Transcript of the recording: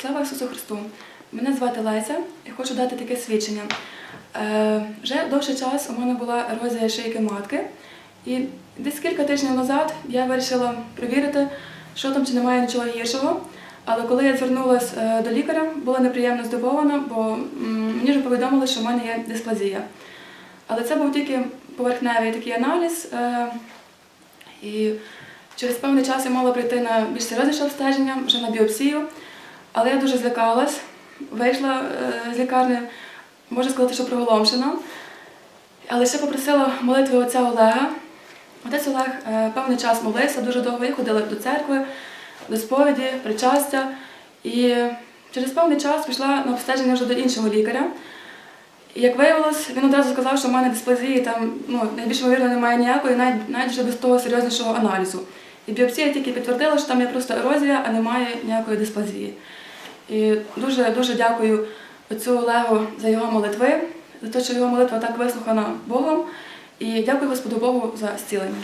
Слава Ісусу Христу! Мене звати Леся і хочу дати таке свідчення. Е, вже довший час у мене була ерозія шийки матки, і десь кілька тижнів назад я вирішила перевірити, що там чи немає нічого гіршого. Але коли я звернулася до лікаря, була неприємно здивована, бо мені вже повідомили, що в мене є дисплазія. Але це був тільки поверхневий такий аналіз. е, і через певний час я мала прийти на більш серйозніше обстеження, вже на біопсію. Але я дуже злякалась, вийшла е, з лікарні, можу сказати, що приголомшена. Але ще попросила молитви отця Олега. Отець Олег е, певний час молився, дуже довго я ходила до церкви, до сповіді, причастя. І через певний час пішла на обстеження вже до іншого лікаря. І як виявилось, він одразу сказав, що в мене дисплазії там ну, найбільш ймовірно немає ніякої, навіть, навіть вже без того серйознішого аналізу. І біопсія тільки підтвердила, що там є просто ерозія, а немає ніякої дисплазії. І дуже дуже дякую отцю Олегу за його молитви, за те, що його молитва так вислухана Богом. І дякую Господу Богу за зцілення.